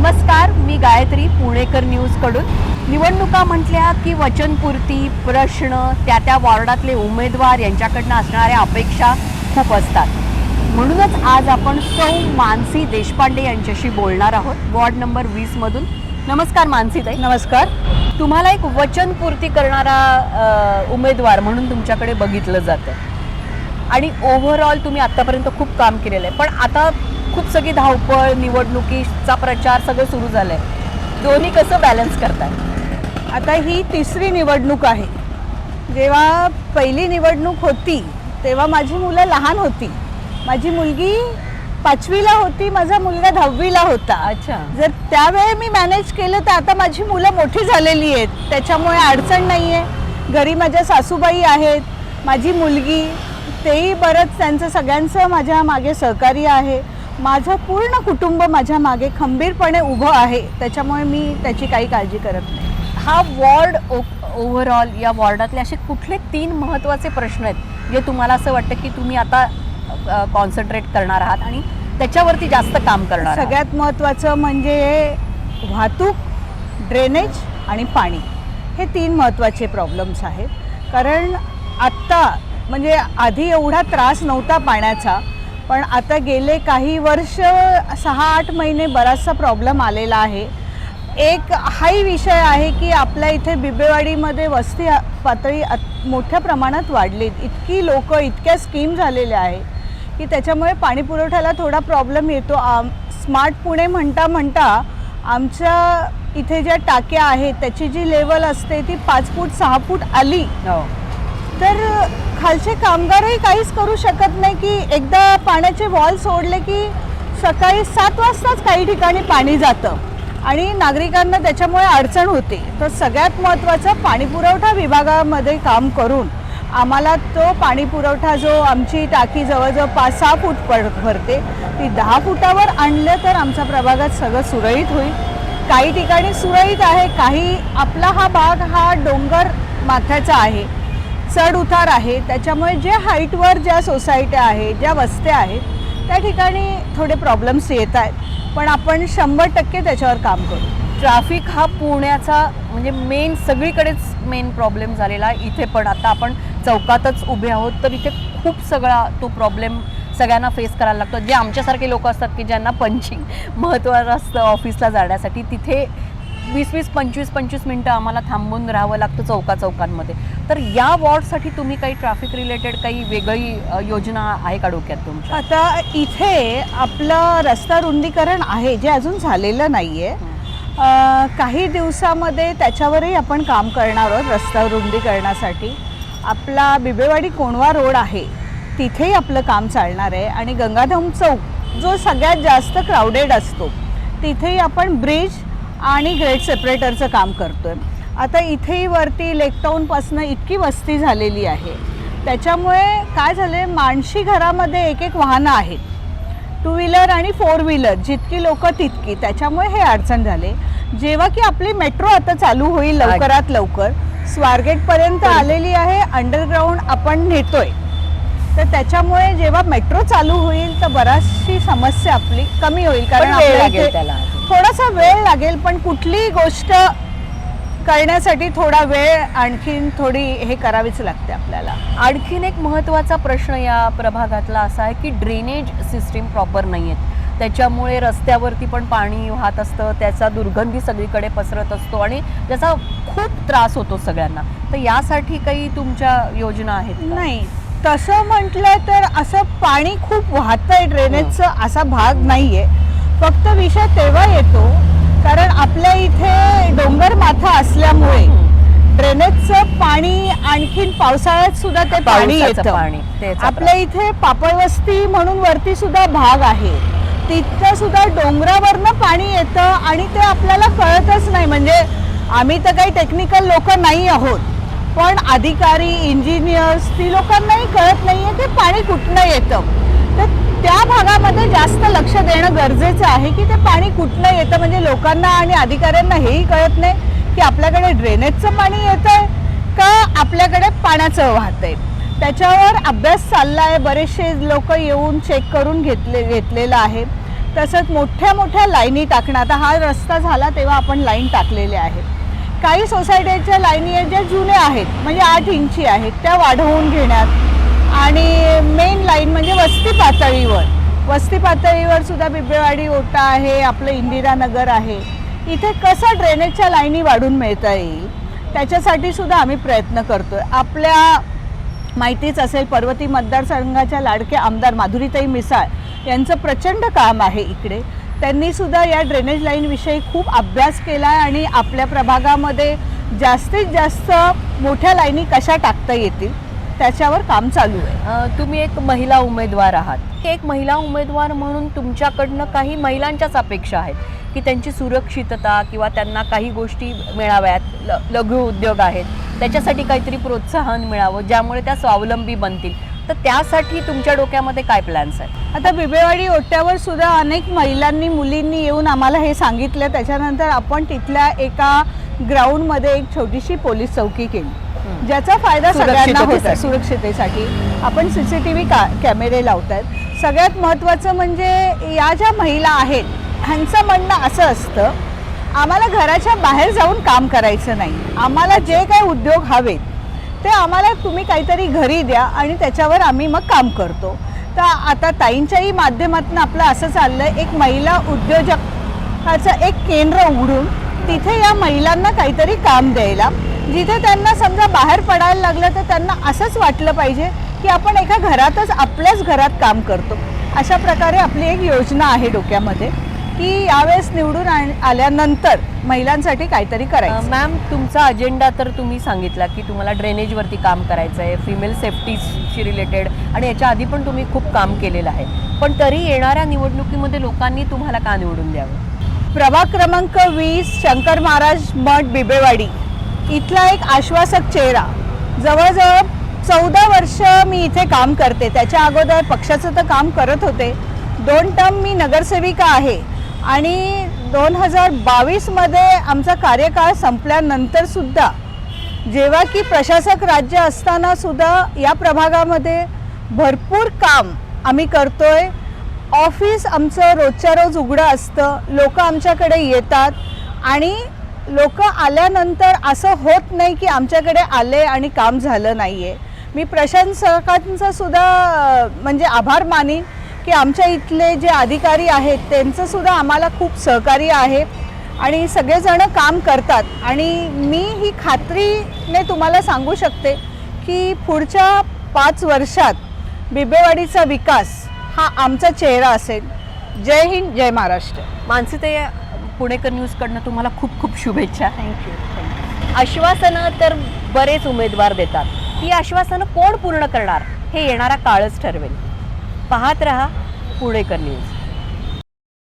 नमस्कार मी गायत्री पुणेकर न्यूजकडून. निवडणुका म्हटल्या की वचनपूर्ती प्रश्न त्या त्या वॉर्डातले उमेदवार यांच्याकडनं असणाऱ्या अपेक्षा खूप असतात. म्हणूनच आज आपण सौ मानसी देशपांडे यांच्याशी बोलणार आहोत वॉर्ड नंबर वीसमधून नमस्कार मानसी ताई नमस्कार. तुम्हाला एक वचनपूर्ती करणारा उमेदवार म्हणून तुमच्याकडे बघितलं जातं. आणि ओव्हरऑल तुम्ही आतापर्यंत खूप काम केलेलं आहे. पण आता खूप सगळी धावपळ निवडणुकीचा प्रचार सगळं सुरू झालंय. दोन्ही कसं बॅलन्स करताय? आता ही तिसरी निवडणूक आहे. जेव्हा पहिली निवडणूक होती तेव्हा माझी मुलं लहान होती. माझी मुलगी पाचवीला होती माझा मुलगा दहावीला होता. अच्छा. जर त्यावेळी मी मॅनेज केलं तर आता माझी मुलं मोठी झालेली आहेत. त्याच्यामुळे अडचण नाही आहे घरी माझ्या सासूबाई आहेत. माझी मुलगी तेही बरंच त्यांचं सगळ्यांचं माझ्या मागे सहकार्य आहे. माझं पूर्ण कुटुंब माझ्या मागे खंबीरपणे उभं आहे. त्याच्यामुळे मी त्याची काही काळजी करत नाही. हा वॉर्ड ओव्हरऑल या वॉर्डातले असे कुठले तीन महत्त्वाचे प्रश्न आहेत जे तुम्हाला असं वाटतं की तुम्ही आता कॉन्सन्ट्रेट करणार आहात आणि त्याच्यावरती जास्त काम करणार सगळ्यात महत्त्वाचं म्हणजे वाहतूक ड्रेनेज आणि पाणी हे तीन महत्त्वाचे प्रॉब्लेम्स आहेत. कारण आत्ता म्हणजे आधी एवढा त्रास नव्हता पाण्याचा पण आता गेले काही वर्ष सहा आठ महिने बराचसा प्रॉब्लेम आलेला आहे. एक हाही विषय आहे की आपल्या इथे बिबेवाडीमध्ये वस्ती पातळी अत- मोठ्या प्रमाणात वाढली इतकी लोक इतक्या स्कीम झालेल्या आहे की त्याच्यामुळे पाणी पुरवठ्याला थोडा प्रॉब्लेम येतो. आम स्मार्ट पुणे म्हणता म्हणता आमच्या इथे ज्या टाक्या आहेत त्याची जी लेवल असते ती पाच फूट सहा फूट आली. हो. तर खालचे कामगारही काहीच करू शकत नाही की एकदा पाण्याचे वॉल सोडले की सकाळी सात वाजताच काही ठिकाणी पाणी जातं. आणि नागरिकांना त्याच्यामुळे अडचण होते. तर सगळ्यात महत्त्वाचं पाणीपुरवठा विभागामध्ये काम करून आम्हाला तो पाणी पुरवठा जो आमची टाकी जवळजवळ पाच सहा फूट पड भरते ती दहा फुटावर आणलं तर आमच्या प्रभागात सगळं सुरळीत होईल. काही ठिकाणी सुरळीत आहे काही आपला हा भाग हा डोंगर माथ्याचा आहे. चढ उतार आहे. त्याच्यामुळे जे हाईटवर ज्या सोसायट्या आहेत ज्या वस्त्या आहेत त्या ठिकाणी थोडे प्रॉब्लेम्स येत आहेत. पण आपण शंभर टक्के त्याच्यावर काम करू. ट्रॅफिक हा पुण्याचा म्हणजे मेन सगळीकडेच मेन प्रॉब्लेम झालेला आहे. इथे पण आता आपण चौकातच उभे आहोत तर इथे खूप सगळा तो प्रॉब्लेम सगळ्यांना फेस करायला लागतो. जे आमच्यासारखे लोक असतात की ज्यांना पंचिंग महत्त्वाचं असतं ऑफिसला जाण्यासाठी तिथे वीस वीस पंचवीस पंचवीस मिनटं आम्हाला थांबून राहावं लागतं चौका चौकांमध्ये तर या वॉर्डसाठी तुम्ही काही ट्रॅफिक रिलेटेड काही वेगळी योजना आहे का डोक्यात तुमच्या? आता इथे आपलं रस्ता रुंदीकरण आहे जे अजून झालेलं नाही आहे काही दिवसामध्ये त्याच्यावरही आपण काम करणार आहोत रस्ता रुंदीकरणासाठी. आपला बिबेवाडी कोणवा रोड आहे तिथेही आपलं काम चालणार आहे. आणि गंगाधाम चौक जो सगळ्यात जास्त क्राऊडेड असतो तिथेही आपण ब्रिज आणि ग्रेट सेपरेटरचं काम करतोय. आता इथेही वरती लेकटाऊनपासनं इतकी वस्ती झालेली आहे. त्याच्यामुळे काय झालं माणशी घरामध्ये एक एक वाहनं आहेत. टू व्हीलर आणि फोर व्हीलर जितकी लोक तितकी. त्याच्यामुळे हे अडचण झाले. जेव्हा की आपली मेट्रो आता चालू होईल लवकरात लवकर स्वारगेटपर्यंत आलेली आहे अंडरग्राऊंड आपण नेतोय. तर त्याच्यामुळे जेव्हा मेट्रो चालू होईल तर बराचशी समस्या आपली कमी होईल. कारण पण वेळ आपल्या लागेल इथे त्याला. थोडासा वेळ लागेल पण कुठलीही गोष्ट करण्यासाठी थोडा वेळ आणखीन थोडी हे करावीच लागते आपल्याला. आणखीन एक महत्त्वाचा प्रश्न या प्रभागातला असा आहे की ड्रेनेज सिस्टीम प्रॉपर नाही आहेत त्याच्यामुळे रस्त्यावरती पण पाणी वाहत असतं त्याचा दुर्गंधी सगळीकडे पसरत असतो आणि त्याचा खूप त्रास होतो सगळ्यांना. तर यासाठी काही तुमच्या योजना आहेत का? नाही. तसं म्हटलं तर असं पाणी खूप वाहतंय ड्रेनेजचा असा भाग नाहीये. फक्त विषय तेव्हा येतो कारण आपल्या इथे डोंगर माथा असल्यामुळे ड्रेनेजचं पाणी आणखीन पावसाळ्यात सुद्धा ते पाणी येतं. आपल्या इथे पापळवस्ती म्हणून वरती सुद्धा भाग आहे. तिथं सुद्धा डोंगरावरनं पाणी येतं आणि ते आपल्याला कळतच नाही. म्हणजे आम्ही तर काही टेक्निकल लोक नाही आहोत. पण अधिकारी इंजिनियर्स ती लोकांनाही कळत नाही आहे की पाणी कुठनं येतं. तर त्या भागामध्ये जास्त लक्ष देणं गरजेचं आहे की ते पाणी कुठनं येतं. म्हणजे लोकांना आणि अधिकाऱ्यांना हेही कळत नाही की आपल्याकडे ड्रेनेजचं पाणी येतंय का आपल्याकडे पाण्याचं वाहतंय. त्याच्यावर अभ्यास चालला आहे बरेचसे लोक येऊन चेक करून घेतले घेतलेलं आहे. तसंच मोठ्या मोठ्या लाईनी टाकणं. आता हा रस्ता झाला तेव्हा आपण लाईन टाकलेले आहे. काही सोसायटीच्या लाईनी आहेत ज्या जुन्या आहेत म्हणजे आठ इंची आहेत त्या वाढवून घेण्यात. आणि मेन लाईन म्हणजे वस्ती पातळीवर. वस्ती पातळीवर सुद्धा बिबेवाडी ओटा आहे आपलं इंदिरानगर आहे. इथे कसं ड्रेनेजच्या लाईनी वाढून मिळता येईल त्याच्यासाठी सुद्धा आम्ही प्रयत्न करतो आहे आपल्या माहितीच असेल पर्वती मतदारसंघाच्या लाडके आमदार माधुरीताई मिसाळ यांचं प्रचंड काम आहे इकडे. त्यांनी सुद्धा या ड्रेनेज लाईनविषयी खूप अभ्यास केला आहे आणि आपल्या प्रभागामध्ये जास्तीत जास्त मोठ्या लाईनी कशा टाकता येतील त्याच्यावर काम चालू आहे. तुम्ही एक महिला उमेदवार आहात. एक महिला उमेदवार म्हणून तुमच्याकडनं काही महिलांच्याच अपेक्षा आहेत? की त्यांची सुरक्षितता किंवा त्यांना काही गोष्टी मिळाव्यात ल लघु उद्योग आहेत त्याच्यासाठी काहीतरी प्रोत्साहन मिळावं ज्यामुळे त्या स्वावलंबी बनतील? तर त्यासाठी तुमच्या डोक्यामध्ये काय प्लॅन्स आहेत? आता बिबेवाडी ओट्यावर सुद्धा अनेक महिलांनी मुलींनी येऊन आम्हाला हे सांगितलं. त्याच्यानंतर आपण तिथल्या एका ग्राउंडमध्ये एक छोटीशी पोलीस चौकी केली. ज्याचा फायदा सगळ्यांना होता. सुरक्षितेसाठी आपण सी सी टी व्ही का कॅमेरे लावत आहेत सगळ्यात महत्त्वाचं म्हणजे या ज्या महिला आहेत ह्यांचं म्हणणं असं असतं आम्हाला घराच्या बाहेर जाऊन काम करायचं नाही. आम्हाला जे काही उद्योग हवेत ते आम्हाला तुम्ही काहीतरी घरी द्या आणि त्याच्यावर आम्ही मग काम करतो. तर आता ताईंच्याही माध्यमातून आपलं असं चाललं आहे एक महिला उद्योजकाचं एक केंद्र उघडून तिथे या महिलांना काहीतरी काम द्यायला. जिथे त्यांना समजा बाहेर पडायला लागलं तर त्यांना असंच वाटलं पाहिजे की आपण एका घरातच आपल्याच घरात काम करतो. अशा प्रकारे आपली एक योजना आहे डोक्यामध्ये. की यावेळेस निवडून आल्यानंतर महिलांसाठी काहीतरी करायचं. मॅम तुमचा अजेंडा तर तुम्ही सांगितला की तुम्हाला ड्रेनेजवरती काम करायचं आहे फिमेल सेफ्टीशी रिलेटेड आणि याच्या आधी पण तुम्ही खूप काम केलेलं आहे. पण तरी येणाऱ्या निवडणुकीमध्ये लोकांनी तुम्हाला का निवडून द्यावं? प्रभाग क्रमांक वीस शंकर महाराज मठ बिबेवाडी. इथला एक आश्वासक चेहरा. जवळजवळ चौदा वर्ष मी इथे काम करते. त्याच्या अगोदर पक्षाचं तर काम करत होते. दोन टर्म मी नगरसेविका आहे. आणि दोन हजार बावीसमध्ये आमचा कार्यकाळ संपल्यानंतर सुद्धा जेव्हा की प्रशासक राज्य असताना सुद्धा या प्रभागामध्ये भरपूर काम आम्ही करतोय. ऑफिस आमचं रोजच्या रोज उघडं असतं लोक आमच्याकडे येतात आणि लोक आल्यानंतर असं होत नाही की आमच्याकडे आले आणि काम झालं नाही आहे मी प्रशासकांचा सुद्धा म्हणजे आभार मानीन. की आमच्या इथले जे अधिकारी आहेत त्यांचं सुद्धा आम्हाला खूप सहकार्य आहे आणि सगळेजण काम करतात. आणि मी ही खात्रीने तुम्हाला सांगू शकते की पुढच्या पाच वर्षात बिबेवाडीचा विकास हा आमचा चेहरा असेल. जय हिंद जय महाराष्ट्र. मानसी ते पुणेकर न्यूजकडनं तुम्हाला खूप खूप शुभेच्छा. थँक्यू थँक्यू आश्वासनं तर बरेच उमेदवार देतात. ही आश्वासनं कोण पूर्ण करणार हे येणारा काळच ठरवेल. पाहत रहा पुणेकर न्यूज.